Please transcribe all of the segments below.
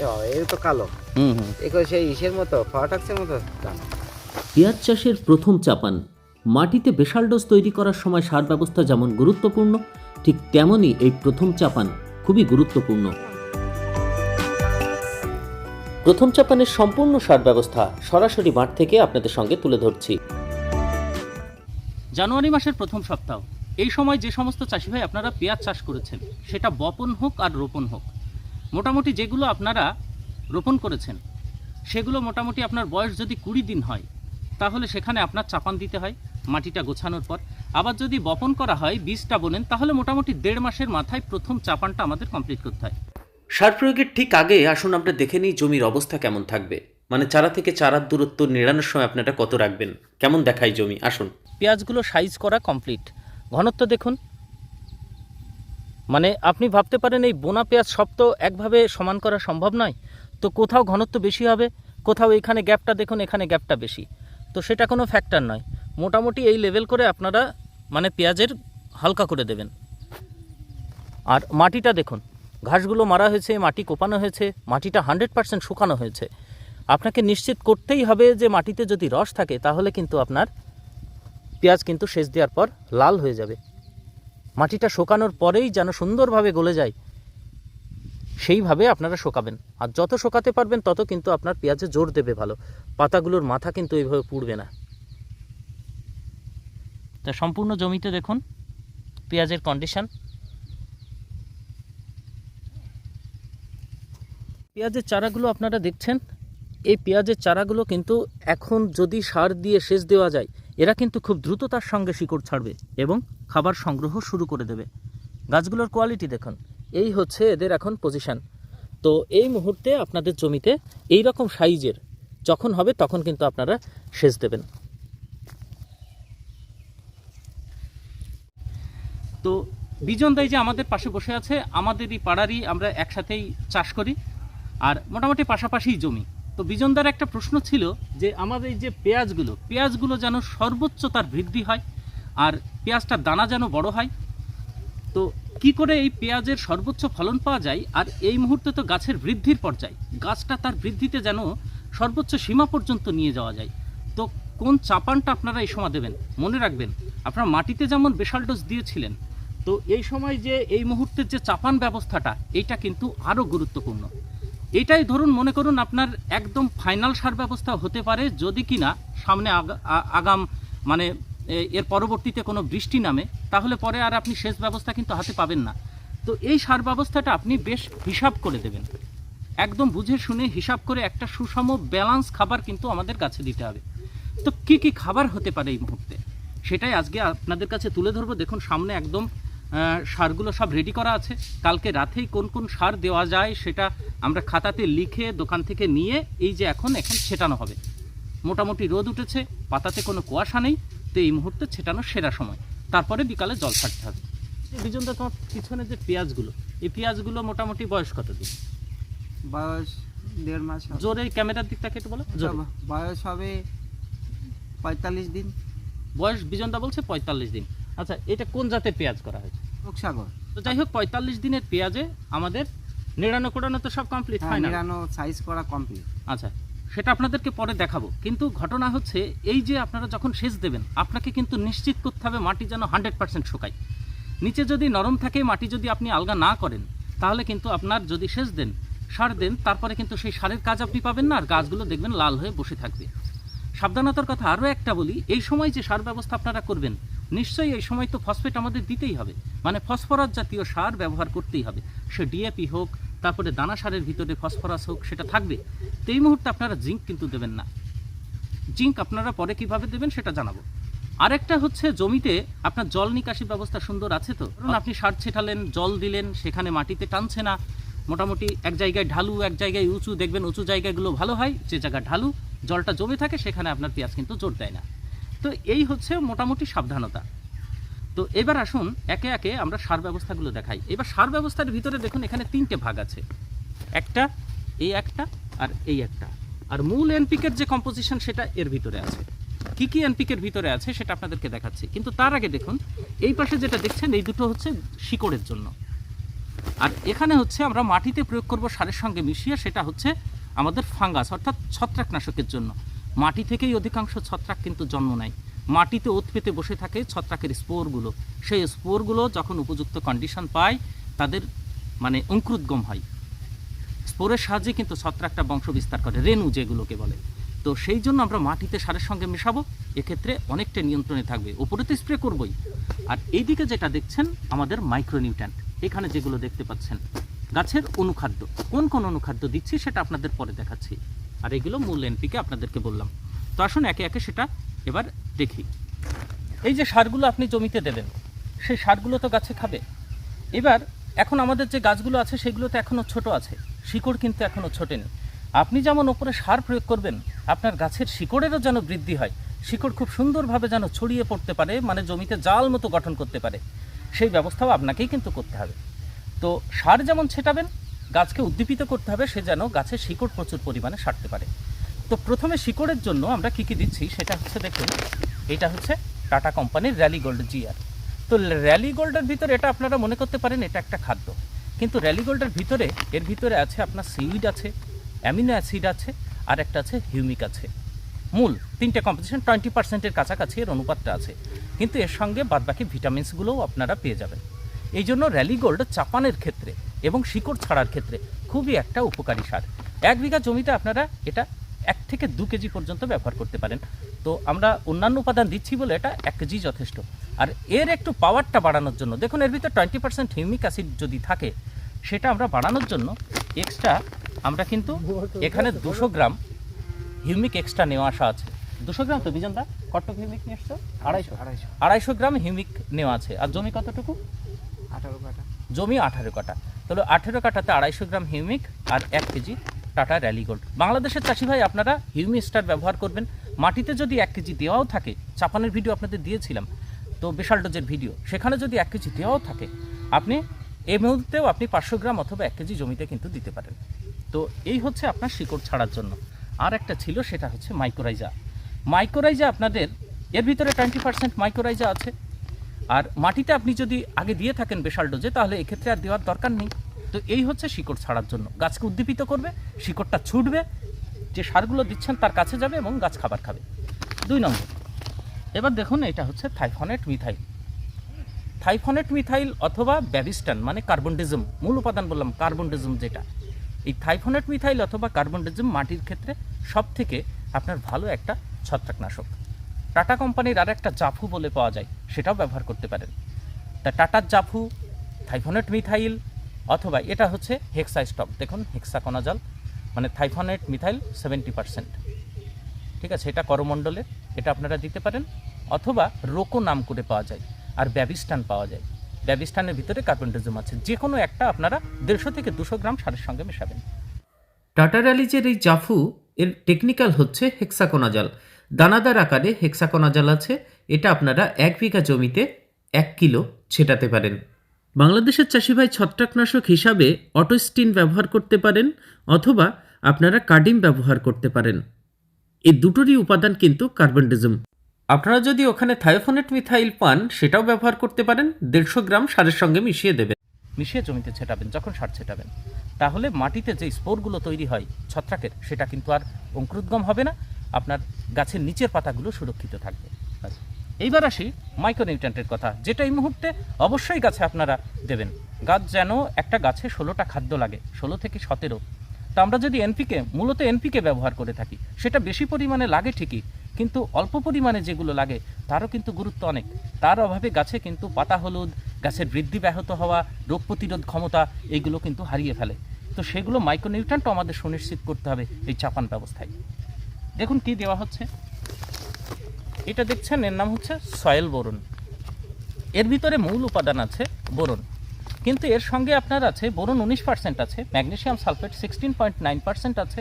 এ বাবা, এর তো কালো। হুম হুম। সেই ইসের মতো ফাটাক্সের মতো? পেঁয়াজ চাষের প্রথম চাপান। মাটিতে বেশাল ডোজ তৈরি করার সময় সার ব্যবস্থা যেমন গুরুত্বপূর্ণ ঠিক তেমনই এই প্রথম চাপান খুবই গুরুত্বপূর্ণ। প্রথম চাপানের সম্পূর্ণ সার ব্যবস্থা সরাসরি মাঠ থেকে আপনাদের সঙ্গে তুলে ধরছি। জানুয়ারি মাসের প্রথম সপ্তাহ। এই সময় যে সমস্ত চাষি ভাই আপনারা পেঁয়াজ চাষ করেছেন সেটা বপন হোক আর রোপণ হোক। মোটামুটি যেগুলো আপনারা রোপণ করেছেন সেগুলো মোটামুটি আপনার বয়স যদি কুড়ি দিন হয় তাহলে সেখানে আপনার চাপান দিতে হয় মাটিটা গোছানোর পর। আবার যদি বপন করা হয় বীজটা বোনেন তাহলে মোটামুটি দেড় মাসের মাথায় প্রথম চাপানটা আমাদের কমপ্লিট করতে হয়। সার প্রয়োগের ঠিক আগে আসুন আমরা দেখে নিই জমির অবস্থা কেমন থাকবে। মানে চারা থেকে চারার দূরত্ব নিড়ানোর সময় আপনারা কত রাখবেন? কেমন দেখায় জমি? আসুন। পেঁয়াজগুলো সাইজ করা কমপ্লিট ঘনত্ব দেখুন। মানে আপনি ভাবতে পারেন এই বোনা পেঁয়াজ সব তো একভাবে সমান করা সম্ভব নয়। তো কোথাও ঘনত্ব বেশি হবে, কোথাও এখানে গ্যাপটা দেখুন, এখানে গ্যাপটা বেশি। তো সেটা কোনো ফ্যাক্টর নয়। মোটামুটি এই লেভেল করে আপনারা মানে পেঁয়াজের হালকা করে দেবেন। আর মাটিটা দেখুন, ঘাসগুলো মারা হয়েছে, মাটি কোপানো হয়েছে, মাটিটা হান্ড্রেড পার্সেন্ট শুকানো হয়েছে। আপনাকে নিশ্চিত করতেই হবে যে মাটিতে যদি রস থাকে, তাহলে কিন্তু আপনার পেঁয়াজ কিন্তু সেচ দেওয়ার পর লাল হয়ে যাবে। মাটিটা শোকানোর পরেই যেন সুন্দরভাবে গলে যায়, সেইভাবে আপনারা শোকাবেন। আর যত শোকাতে পারবেন, তত কিন্তু আপনার পেঁয়াজে জোর দেবে ভালো। পাতাগুলোর মাথা কিন্তু এইভাবে পুড়বে না। তা সম্পূর্ণ জমিতে দেখুন, পেঁয়াজের কন্ডিশন পেঁয়াজের চারাগুলো আপনারা দেখছেন, এই পেঁয়াজের চারাগুলো কিন্তু এখন যদি সার দিয়ে সেচ দেওয়া যায় এরা কিন্তু খুব দ্রুততার সঙ্গে শিকড় ছাড়বে এবং খাবার সংগ্রহ শুরু করে দেবে। গাছগুলোর কোয়ালিটি দেখুন। এই হচ্ছে এদের এখন পজিশন তো এই মুহূর্তে আপনাদের জমিতে এই রকম সাইজের যখন হবে তখন কিন্তু আপনারা সেচ দেবেন। তো বিজন দাই যে আমাদের পাশে বসে আছে, আমাদেরই পাড়ারই আমরা একসাথেই চাষ করি। আর মোটামুটি পাশাপাশি জমি। তো বিজনদার একটা প্রশ্ন ছিল যে আমাদের এই যে পেঁয়াজগুলো পেঁয়াজগুলো যেন সর্বোচ্চ তার বৃদ্ধি হয় আর পেঁয়াজটার দানা যেন বড় হয়। তো কি করে এই পেঁয়াজের সর্বোচ্চ ফলন পাওয়া যায় আর এই মুহূর্তে তো গাছের বৃদ্ধির পর্যায়, গাছটা তার বৃদ্ধিতে যেন সর্বোচ্চ সীমা পর্যন্ত নিয়ে যাওয়া যায়। তো কোন চাপানটা আপনারা এই সময় দেবেন? মনে রাখবেন, আপনারা মাটিতে যেমন বেশাল ডোজ দিয়েছিলেন, তো এই সময় যে এই মুহূর্তের যে চাপান ব্যবস্থাটা, এইটা কিন্তু আরও গুরুত্বপূর্ণ। এটাই ধরুন, মনে করুন আপনার একদম ফাইনাল সার ব্যবস্থা হতে পারে যদি কিনা সামনে আগাম মানে এর পরবর্তীতে কোনো বৃষ্টি নামে, তাহলে পরে আর আপনি সেচ ব্যবস্থা কিন্তু হাতে পাবেন না। তো এই সার ব্যবস্থাটা আপনি বেশ হিসাব করে দেবেন। একদম বুঝে শুনে হিসাব করে একটা সুষম ব্যালান্স খাবার কিন্তু আমাদের কাছে দিতে হবে। তো কি কি খাবার হতে পারে এই মুহূর্তে? সেটাই আজকে আপনাদের কাছে তুলে ধরবো। দেখুন, সামনে একদম সারগুলো সব রেডি করা আছে। কালকে রাতেই কোন কোন সার দেওয়া যায় সেটা আমরা খাতাতে লিখে দোকান থেকে নিয়ে এই যে এখন এখন ছেটানো হবে। মোটামুটি রোদ উঠেছে পাতাতে কোনো কুয়াশা নেই তো এই মুহূর্তে ছেটানো সেরা সময়। তারপরে বিকালে জল ছাড়তে হবে। বিজনদা তোমার পিছনে যে পেঁয়াজগুলো এই পেঁয়াজগুলো মোটামুটি বয়স কত দিন? বয়স দেড় মাস। জোরে ক্যামেরার দিকটাকে একটু বলো। জোরে। বয়স হবে পঁয়তাল্লিশ দিন। বয়স বিজনদা বলছে পঁয়তাল্লিশ দিন। আচ্ছা এটা কোন জাতের পেঁয়াজ করা হয়েছে? তো যাই হোক পঁয়তাল্লিশ দিনের পেঁয়াজে আমাদের নিড়ানো কোড়ানো তো সব কমপ্লিট হ্যাঁ না নিরানো সাইজ করা কমপ্লিট আচ্ছা সেটা আপনাদেরকে পরে দেখাবো। কিন্তু ঘটনা হচ্ছে এই যে আপনারা যখন সেচ দেবেন আপনাকে কিন্তু নিশ্চিত করতে হবে মাটি যেন হান্ড্রেড পার্সেন্ট শুকায়। নিচে যদি নরম থাকে মাটি যদি আপনি আলগা না করেন তাহলে কিন্তু আপনার যদি সেচ দেন সার দেন তারপরে কিন্তু সেই সারের কাজ আপনি পাবেন না আর গাছগুলো দেখবেন লাল হয়ে বসে থাকবে। সাবধানতার কথা আরও একটা বলি এই সময় যে সার ব্যবস্থা আপনারা করবেন নিশ্চয়ই এই সময় তো ফসফেট আমাদের দিতেই হবে। মানে ফসফরাস জাতীয় সার ব্যবহার করতেই হবে। সে ডিএপি হোক, তারপরে দানা সারের ভিতরে ফসফরাস হোক, সেটা থাকবে। তো এই মুহূর্তে আপনারা জিঙ্ক কিন্তু দেবেন না। জিঙ্ক আপনারা পরে কীভাবে দেবেন সেটা জানাব। আরেকটা হচ্ছে জমিতে আপনার জল নিকাশি ব্যবস্থা সুন্দর আছে তো? ধরুন আপনি সার ছেটালেন, জল দিলেন, সেখানে মাটিতে টানছে না। মোটামুটি এক জায়গায় ঢালু, এক জায়গায় উঁচু, দেখবেন উঁচু জায়গাগুলো ভালো হয়, যে জায়গা ঢালু, জলটা জমে থাকে, সেখানে আপনার পেঁয়াজ কিন্তু জোর দেয় না। তো এই হচ্ছে মোটামুটি সাবধানতা। তো এবার আসুন, একে একে আমরা সার ব্যবস্থাগুলো দেখাই। এবার সার ব্যবস্থার ভিতরে দেখুন, এখানে তিনটে ভাগ আছে। একটা, এই একটা, আর এই একটা। আর মূল এনপিকের যে কম্পোজিশন সেটা এর ভিতরে আছে। কি কি এনপিকের ভিতরে আছে, সেটা আপনাদেরকে দেখাচ্ছি। কিন্তু তার আগে দেখুন, এই পাশে যেটা দেখছেন, এই দুটো হচ্ছে শিকড়ের জন্য। আর এখানে হচ্ছে আমরা মাটিতে প্রয়োগ করব সারের সঙ্গে মিশিয়ে, সেটা হচ্ছে আমাদের ফাঙ্গাস, অর্থাৎ ছত্রাকনাশকের জন্য। মাটি থেকেই অধিকাংশ ছত্রাক কিন্তু জন্ম নেয়। মাটিতে ওত পেতে বসে থাকে ছত্রাকের স্পোরগুলো। সেই স্পোরগুলো যখন উপযুক্ত কন্ডিশন পায়, তাদের মানে অঙ্কুরোদ্গম হয়। স্পোরের সাহায্যে কিন্তু ছত্রাকটা বংশ বিস্তার করে, রেণু যেগুলোকে বলে। তো সেই জন্য আমরা মাটিতে সারের সঙ্গে মেশাবো, এক্ষেত্রে অনেকটা নিয়ন্ত্রণে থাকবে। ওপরে তো স্প্রে করবই। আর এইদিকে যেটা দেখছেন, আমাদের মাইক্রোনিউট্যান্ট এখানে যেগুলো দেখতে পাচ্ছেন, গাছের অনুখাদ্য। কোন কোন অনুখাদ্য দিচ্ছি সেটা আপনাদের পরে দেখাচ্ছি। আর এগুলো মূল এনপিকে আপনাদেরকে বললাম। তো আসুন একে একে সেটা এবার দেখি। এই যে সারগুলো আপনি জমিতে দেবেন, সেই সারগুলো তো গাছে খাবে। এবার এখন আমাদের যে গাছগুলো আছে সেগুলো তো এখনও ছোট আছে, শিকড় কিন্তু এখনও ছোটেনি। আপনি যেমন ওপরে সার প্রয়োগ করবেন, আপনার গাছের শিকড়েরও যেন বৃদ্ধি হয়। শিকড় খুব সুন্দরভাবে যেন ছড়িয়ে পড়তে পারে মানে জমিতে জাল মতো গঠন করতে পারে। সেই ব্যবস্থাও আপনাকেই কিন্তু করতে হবে। তো সার যেমন ছেটাবেন গাছকে উদ্দীপিত করতে হবে, সে যেন গাছের শিকড় প্রচুর পরিমাণে সারতে পারে। তো প্রথমে শিকড়ের জন্য আমরা কী কী দিচ্ছি, সেটা হচ্ছে দেখুন, এটা হচ্ছে টাটা কোম্পানির র্যালি গোল্ড জিআর। তো র্যালি গোল্ডের ভিতরে এটা আপনারা মনে করতে পারেন, এটা একটা খাদ্য। কিন্তু র্যালি গোল্ডের ভিতরে, এর ভিতরে আছে আপনার সিউইড আছে, অ্যামিনো অ্যাসিড আছে, আর একটা আছে হিউমিক আছে। মূল তিনটে কম্পোজিশন, টোয়েন্টি পার্সেন্টের কাছাকাছি এর অনুপাতটা আছে। কিন্তু এর সঙ্গে বাদবাকি ভিটামিনসগুলোও আপনারা পেয়ে যাবেন। এই জন্য র্যালি গোল্ড চাপানের ক্ষেত্রে এবং শিকড় ছাড়ার ক্ষেত্রে খুবই একটা উপকারী সার। এক বিঘা জমিতে আপনারা এটা এক থেকে দু কেজি পর্যন্ত ব্যবহার করতে পারেন। তো আমরা অন্যান্য উপাদান দিচ্ছি বলে এটা এক কেজি যথেষ্ট। আর এর একটু পাওয়ারটা বাড়ানোর জন্য দেখুন এর ভিতরে টোয়েন্টি পার্সেন্ট হিউমিক অ্যাসিড যদি থাকে সেটা আমরা বাড়ানোর জন্য এক্সট্রা আমরা কিন্তু এখানে দুশো গ্রাম হিউমিক এক্সট্রা নেওয়া আসা আছে। দুশো গ্রাম তো বিজনদা কটক হিউমিক নিয়ে এসছো? আড়াইশো। আড়াইশো। আড়াইশো গ্রাম হিউমিক নেওয়া আছে। আর জমি কতটুকু? জমি আঠারো কাটা তাহলে আঠেরো কাটাতে আড়াইশো গ্রাম হিউমিক আর এক কেজি টাটা র্যালি গোল্ড। বাংলাদেশের চাষি ভাই, আপনারা হিউমি স্টার ব্যবহার করবেন। মাটিতে যদি এক কেজি দেওয়াও থাকে, চাপানের ভিডিও আপনাদের দিয়েছিলাম, তো বিশাল ডোজের ভিডিও। সেখানে যদি এক কেজি দেওয়াও থাকে, আপনি এই মুহূর্তেও আপনি পাঁচশো গ্রাম অথবা এক কেজি জমিতে কিন্তু দিতে পারেন। তো এই হচ্ছে আপনার শিকড় ছাড়ার জন্য। আর একটা ছিল, সেটা হচ্ছে মাইক্রোরাইজা মাইক্রোরাইজা আপনাদের, এর ভিতরে টোয়েন্টি পার্সেন্ট মাইক্রোরাইজা আছে। আর মাটিতে আপনি যদি আগে দিয়ে থাকেন বেশাল ডোজে, তাহলে এক্ষেত্রে আর দেওয়ার দরকার নেই। তো এই হচ্ছে শিকড় ছাড়ার জন্য। গাছকে উদ্দীপিত করবে, শিকড়টা ছুটবে, যে সারগুলো দিচ্ছেন তার কাছে যাবে এবং গাছ খাবার খাবে। দুই নম্বর, এবার দেখুন এটা হচ্ছে থাইফনেট মিথাইল। থাইফনেট মিথাইল অথবা ব্যাবিস্টান মানে কার্বনডিজম, মূল উপাদান বললাম কার্বনডিজম যেটা। এই থাইফনেট মিথাইল অথবা কার্বনডিজম মাটির ক্ষেত্রে সব থেকে আপনার ভালো একটা ছত্রাকনাশক। টাটা কোম্পানির আর একটা জাফু বলে পাওয়া যায়, সেটাও ব্যবহার করতে পারেন। তা টাটার জাফু, থাইফনেট মিথাইল অথবা এটা হচ্ছে হেক্সা স্টপ দেখুন হেক্সাকোনাজল মানে থাইফনেট মিথাইল সেভেন্টি পার্সেন্ট। ঠিক আছে, এটা করমণ্ডলের, এটা আপনারা দিতে পারেন। অথবা রোকো নাম করে পাওয়া যায়, আর ব্যবিস্টান পাওয়া যায়। ব্যাবিস্টানের ভিতরে কার্বনডিজম আছে যে কোনো একটা আপনারা দেড়শো থেকে দুশো গ্রাম সারের সঙ্গে মেশাবেন। টাটা র্যালিজের এই জাফু, এর টেকনিক্যাল হচ্ছে হেক্সাকোনাজাল দানাদার আকারে হেক্সাকোনাজাল আছে। এটা আপনারা এক বিঘা জমিতে এক কিলো ছেটাতে পারেন। বাংলাদেশের চাষিভাই ছত্রাকনাশক হিসাবে অটোস্টিন ব্যবহার করতে পারেন অথবা আপনারা কাডিম ব্যবহার করতে পারেন। এই দুটোরই উপাদান কিন্তু কার্বনডিজম আপনারা যদি ওখানে থায়োফোনেট মিথাইল পান, সেটাও ব্যবহার করতে পারেন। দেড়শো গ্রাম সারের সঙ্গে মিশিয়ে দেবেন। মিশিয়ে জমিতে ছেটাবেন, যখন সার ছেটাবেন। তাহলে মাটিতে যে স্পোরগুলো তৈরি হয় ছত্রাকের, সেটা কিন্তু আর অঙ্কুরোদ্গম হবে না। আপনার গাছের নিচের পাতাগুলো সুরক্ষিত থাকবে। এইবার আসি মাইক্রোনিউট্রেন্টের কথা। যেটা এই মুহূর্তে অবশ্যই গাছে আপনারা দেবেন। গাছ যেন একটা গাছে ষোলোটা খাদ্য লাগে, ষোলো থেকে সতেরো। তো আমরা যদি এনপিকে, মূলত এনপিকে ব্যবহার করে থাকি, সেটা বেশি পরিমাণে লাগে ঠিকই, কিন্তু অল্প পরিমাণে যেগুলো লাগে, তারও কিন্তু গুরুত্ব অনেক। তার অভাবে গাছে কিন্তু পাতা হলুদ, গাছের বৃদ্ধি ব্যাহত হওয়া, রোগ প্রতিরোধ ক্ষমতা, এইগুলো কিন্তু হারিয়ে ফেলে। তো সেগুলো মাইক্রোনিউট্রেন্টও আমাদের সুনিশ্চিত করতে হবে এই চাপান ব্যবস্থায়। দেখুন কি দেওয়া হচ্ছে। এটা দেখছেন, এর নাম হচ্ছে সয়েল বোরন। এর ভিতরে মূল উপাদান আছে বোরন। কিন্তু এর সঙ্গে আপনার আছে, বোরন উনিশ পার্সেন্ট আছে magnesium sulphate sixteen point nine percent আছে,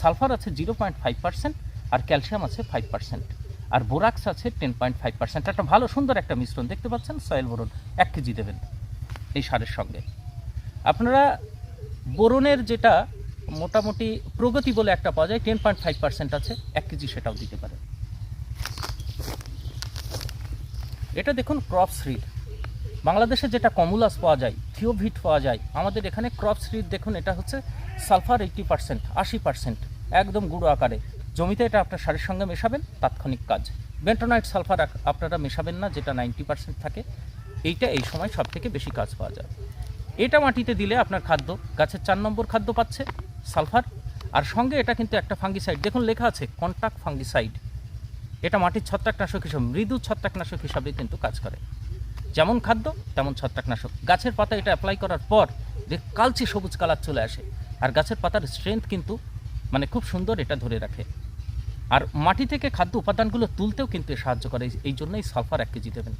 সালফার আছে জিরো পয়েন্ট ফাইভ পার্সেন্ট আর ক্যালসিয়াম আছে ফাইভ পার্সেন্ট আর বোরাক্স আছে টেন পয়েন্ট ফাইভ পার্সেন্ট একটা ভালো, সুন্দর একটা মিশ্রণ দেখতে পাচ্ছেন, সয়েল বোরন। এক কেজি দেবেন এই সারের সঙ্গে। আপনারা বোরনের যেটা মোটামুটি প্রগতি বলে একটা পাওয়া যায় টেন পয়েন্ট ফাইভ পার্সেন্ট আছে, এক কেজি সেটাও দিতে পারে। এটা দেখুন ক্রপ সিড বাংলাদেশে যেটা কমুলাস পাওয়া যায় থিওভিট পাওয়া যায়, আমাদের এখানে ক্রপ সিড দেখুন, এটা হচ্ছে সালফার এইট্টি পার্সেন্ট আশি পার্সেন্ট একদম গুঁড়ো আকারে। জমিতে এটা আপনার সারের সঙ্গে মেশাবেন, তাৎক্ষণিক কাজ। বেন্টোনাইট সালফার আপনারা মেশাবেন না, যেটা নাইনটি পার্সেন্ট থাকে। এইটা এই সময় সব থেকে বেশি কাজ পাওয়া যায়। এটা মাটিতে দিলে আপনার খাদ্য, গাছের চার নম্বর খাদ্য পাচ্ছে সালফার। আর সঙ্গে এটা কিন্তু একটা ফাঙ্গিসাইড। দেখুন, লেখা আছে, কন্টাক্ট ফাঙ্গিসাইড। এটা মাটির ছত্রাকনাশক হিসাবে, মৃদু ছত্রাকনাশক হিসাবে কিন্তু কাজ করে। যেমন খাদ্য, তেমন ছত্রাকনাশক। গাছের পাতা এটা অ্যাপ্লাই করার পর দেখ কালচে সবুজ কালার চলে আসে। আর গাছের পাতার স্ট্রেংথ কিন্তু মানে খুব সুন্দর এটা ধরে রাখে। আর মাটি থেকে খাদ্য উপাদানগুলো তুলতেও কিন্তু সাহায্য করে। এই- এই জন্যই সালফার এক কেজি দেবেন।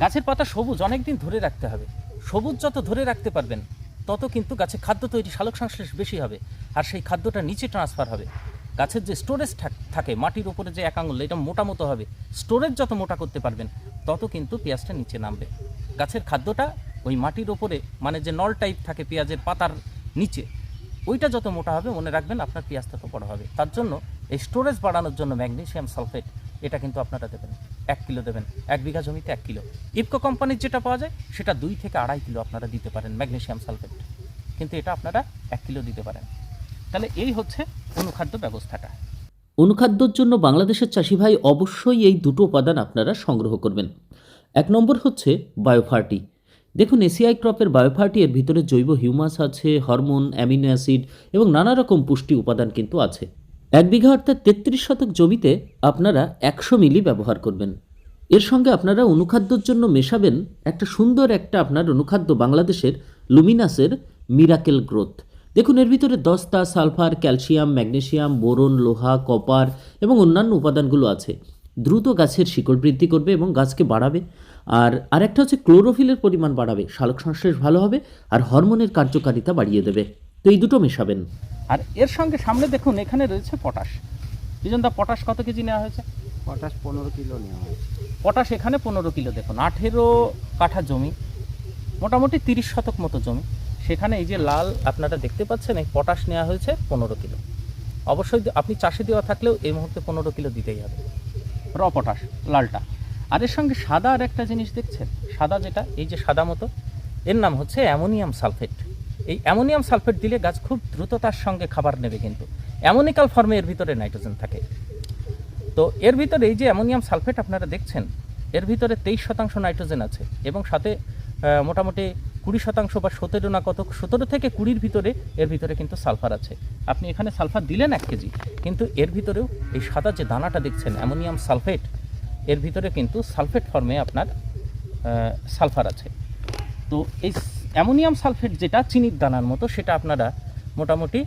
গাছের পাতা সবুজ অনেক দিন ধরে রাখতে হবে। সবুজ যত ধরে রাখতে পারবেন তত কিন্তু গাছে খাদ্য তৈরি সালোক সংশ্লেষ বেশি হবে, আর সেই খাদ্যটা নিচে ট্রান্সফার হবে। গাছের যে স্টোরেজ থাকে, মাটির উপরে যে এক আঙুল এটা মোটা মতো হবে। স্টোরেজ যত মোটা করতে পারবেন, তত কিন্তু পেঁয়াজটা নিচে নামবে। গাছের খাদ্যটা ওই মাটির ওপরে মানে যে নল টাইপ থাকে পেঁয়াজের পাতার নিচে, ওইটা যত মোটা হবে, মনে রাখবেন আপনার পেঁয়াজ তত বড় হবে। তার জন্য এই স্টোরেজ বাড়ানোর জন্য ম্যাগনেসিয়াম সালফেট, এটা কিন্তু আপনারা দেবেন। এক কিলো দেবেন, এক বিঘা জমিতে এক কিলো। ইফকো কোম্পানির যেটা পাওয়া যায়, সেটা দুই থেকে আড়াই কিলো আপনারা দিতে পারেন ম্যাগনেশিয়াম সালফেট। কিন্তু এটা আপনারা এক কিলো দিতে পারেন। তাহলে এই হচ্ছে অনুখাদ্য ব্যবস্থাটা। অনুখাদ্যর জন্য বাংলাদেশের চাষি ভাই অবশ্যই এই দুটো উপাদান আপনারা সংগ্রহ করবেন। এক নম্বর হচ্ছে বায়োফার্টি। দেখুন, এসিআই ক্রপের বায়োফার্টি এর ভিতরে জৈব হিউমাস আছে, হরমোন, অ্যামিনো অ্যাসিড এবং নানা রকম পুষ্টি উপাদান কিন্তু আছে। এক বিঘা অর্থাৎ তেত্রিশ শতক জমিতে আপনারা একশো মিলি ব্যবহার করবেন। এর সঙ্গে আপনারা অনুখাদ্যর জন্য মেশাবেন একটা সুন্দর একটা আপনার অনুখাদ্য বাংলাদেশের লুমিনাসের মিরাকেল গ্রোথ। দেখুন, এর ভিতরে দস্তা, সালফার, ক্যালসিয়াম, ম্যাগনেসিয়াম, বোরন, লোহা, কপার এবং অন্যান্য উপাদানগুলো আছে। দ্রুত গাছের শিকড় বৃদ্ধি করবে এবং গাছকে বাড়াবে। আর আরেকটা হচ্ছে ক্লোরোফিলের পরিমাণ বাড়াবে। সালোক সংশ্লেষ ভালো হবে আর হরমোনের কার্যকারিতা বাড়িয়ে দেবে। তো এই দুটো মেশাবেন। আর এর সঙ্গে সামনে দেখুন এখানে রয়েছে পটাশ। বিজন দা পটাশ কত কেজি নেওয়া হয়েছে? পটাশ পনেরো কিলো নেওয়া হয়েছে। পটাশ এখানে পনেরো কিলো দেখুন। আঠেরো কাঠা জমি মোটামুটি তিরিশ শতক মতো জমি। সেখানে এই যে লাল আপনারা দেখতে পাচ্ছেন এই পটাশ নেওয়া হয়েছে পনেরো কিলো। অবশ্যই আপনি চাষে দেওয়া থাকলেও এই মুহূর্তে পনেরো কিলো দিতেই হবে। র পটাশ লালটা। আর এর সঙ্গে সাদা আর একটা জিনিস দেখছেন? সাদা যেটা? এই যে সাদা মতো এর নাম হচ্ছে অ্যামোনিয়াম সালফেট। এই অ্যামোনিয়াম সালফেট দিলে গাছ খুব দ্রুততার সঙ্গে খাবার নেবে কিন্তু। অ্যামোনিক্যাল ফর্মে এর ভিতরে নাইট্রোজেন থাকে। তো এর ভিতরে এই যে অ্যামোনিয়াম সালফেট আপনারা দেখছেন, এর ভিতরে তেইশ শতাংশ নাইট্রোজেন আছে এবং সাথে মোটামুটি কুড়ি শতাংশ বা সতেরো না কত, সতেরো থেকে কুড়ির ভিতরে এর ভিতরে কিন্তু সালফার আছে। আপনি এখানে সালফার দিলেন এক কেজি, কিন্তু এর ভিতরেও এই সাদা যে দানাটা দেখছেন, অ্যামোনিয়াম সালফেট, এর ভিতরে কিন্তু সালফেট ফর্মে আপনার সালফার আছে। তো এই অ্যামোনিয়াম সালফেট যেটা চিনির দানার মতো সেটা আপনারা মোটামুটি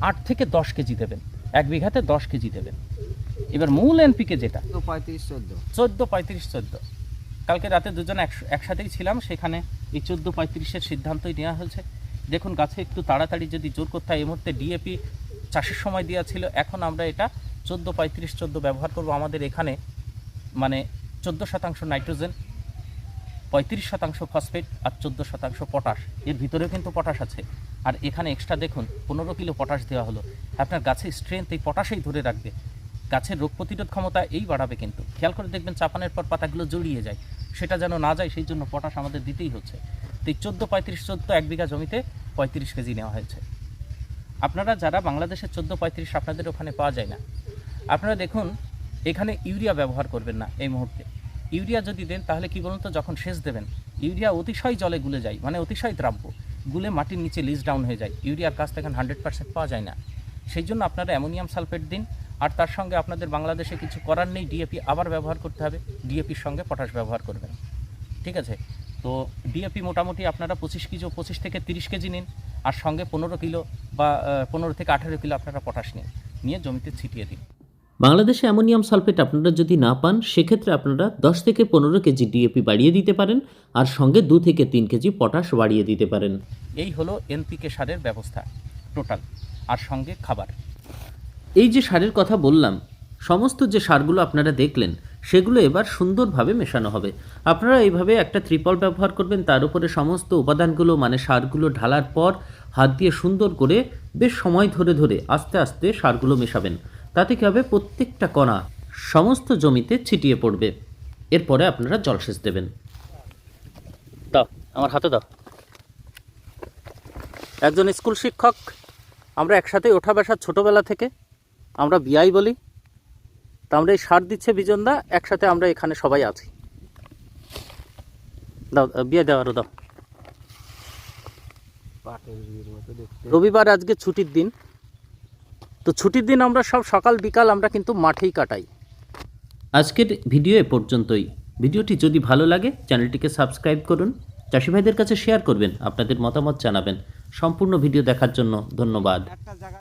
আট থেকে দশ কেজি দেবেন। এক বিঘাতে দশ কেজি দেবেন। এবার মূল এনপিকে যেটা? পঁয়ত্রিশ চোদ্দ। চোদ্দ পঁয়ত্রিশ চোদ্দ। কালকে রাতে দুজন একস- একসাথেই ছিলাম সেখানে এই চোদ্দ পঁয়ত্রিশের সিদ্ধান্তই নেওয়া হয়েছে। দেখুন গাছে একটু তাড়াতাড়ি যদি জোর করতে হয় এই মুহূর্তে ডিএপি চাষের সময় দেওয়া ছিল এখন আমরা এটা চোদ্দ পঁয়ত্রিশ চোদ্দ ব্যবহার করব। আমাদের এখানে মানে চোদ্দ শতাংশ নাইট্রোজেন পঁয়ত্রিশ শতাংশ ফসফেট আর চোদ্দ শতাংশ পটাশ। এর ভিতরেও কিন্তু পটাশ আছে। আর এখানে এক্সট্রা দেখুন, পনেরো কিলো পটাশ দেওয়া হলো। আপনার গাছের স্ট্রেংথ এই পটাশেই ধরে রাখবে। গাছের রোগ প্রতিরোধ ক্ষমতা এই বাড়াবে কিন্তু। খেয়াল করে দেখবেন চাপানের পর পাতাগুলো জড়িয়ে যায়। সেটা যেন না যায়, সেই জন্য পটাশ আমাদের দিতেই হচ্ছে। তো এই চোদ্দ, পঁয়ত্রিশ, চোদ্দ এক বিঘা জমিতে পঁয়ত্রিশ কেজি নেওয়া হয়েছে। আপনারা যারা বাংলাদেশের চোদ্দ, পঁয়ত্রিশ আপনাদের ওখানে পাওয়া যায় না। আপনারা দেখুন, এখানে ইউরিয়া ব্যবহার করবেন না এই মুহূর্তে। ইউরিয়া যদি দেন, তাহলে কি বলুন তো, যখন সেচ দেবেন, ইউরিয়া অতিশয় জলে গুলে যায় মানে অতিশয় দ্রাব্য, গুলে মাটির নিচে লিজ ডাউন হয়ে যায়। ইউরিয়ার কাছ থেকে হান্ড্রেড পার্সেন্ট পাওয়া যায় না। সেই জন্য আপনারা অ্যামোনিয়াম সালফেট দিন, আর তার সঙ্গে আপনাদের বাংলাদেশে কিছু করার নেই ডিএপি আবার ব্যবহার করতে হবে। ডিএপির সঙ্গে পটাশ ব্যবহার করবেন। ঠিক আছে? তো ডিএপি মোটামুটি আপনারা পঁচিশ কেজি, পঁচিশ থেকে তিরিশ কেজি নিন, আর সঙ্গে পনেরো কিলো বা পনেরো থেকে আঠেরো কিলো আপনারা পটাশ নিন, নিয়ে জমিতে ছিটিয়ে দিন। বাংলাদেশে অ্যামোনিয়াম সালফেট আপনারা যদি না পান সেক্ষেত্রে আপনারা দশ থেকে পনেরো কেজি ডিএপি বাড়িয়ে দিতে পারেন আর সঙ্গে দু থেকে তিন কেজি পটাশ বাড়িয়ে দিতে পারেন। এই হলো এনপিকে সারের ব্যবস্থা টোটাল আর সঙ্গে খাবার। এই যে সারের কথা বললাম সমস্ত যে সারগুলো আপনারা দেখলেন সেগুলো এবার সুন্দরভাবে মেশানো হবে। আপনারা এইভাবে একটা ত্রিপল ব্যবহার করবেন তার উপরে সমস্ত উপাদানগুলো মানে সারগুলো ঢালার পর হাত দিয়ে সুন্দর করে বেশ সময় ধরে ধরে আস্তে আস্তে সারগুলো মেশাবেন। তাতে কী হবে প্রত্যেকটা কণা সমস্ত জমিতে ছিটিয়ে পড়বে। এরপরে আপনারা জলসেচ দেবেন। দাও, আমার হাতে দাও। একজন স্কুল শিক্ষক, আমরা একসাথে ওঠা বসা ছোটোবেলা থেকে আমরা বিয়াই বলি, তা আমরা এই সার দিচ্ছে বিজনদা একসাথে আমরা এখানে সবাই আছি। দাও বিয়ে দাও আরও দাও। রবিবার আজকে ছুটির দিন। তো ছুটির দিন আমরা সব সকাল বিকাল আমরা কিন্তু মাঠেই কাটাই। আজকের ভিডিও এ পর্যন্তই। ভিডিওটি যদি ভালো লাগে চ্যানেলটিকে সাবস্ক্রাইব করুন। চাষি ভাইদের কাছে শেয়ার করবেন আপনাদের মতামত জানাবেন। সম্পূর্ণ ভিডিও দেখার জন্য ধন্যবাদ।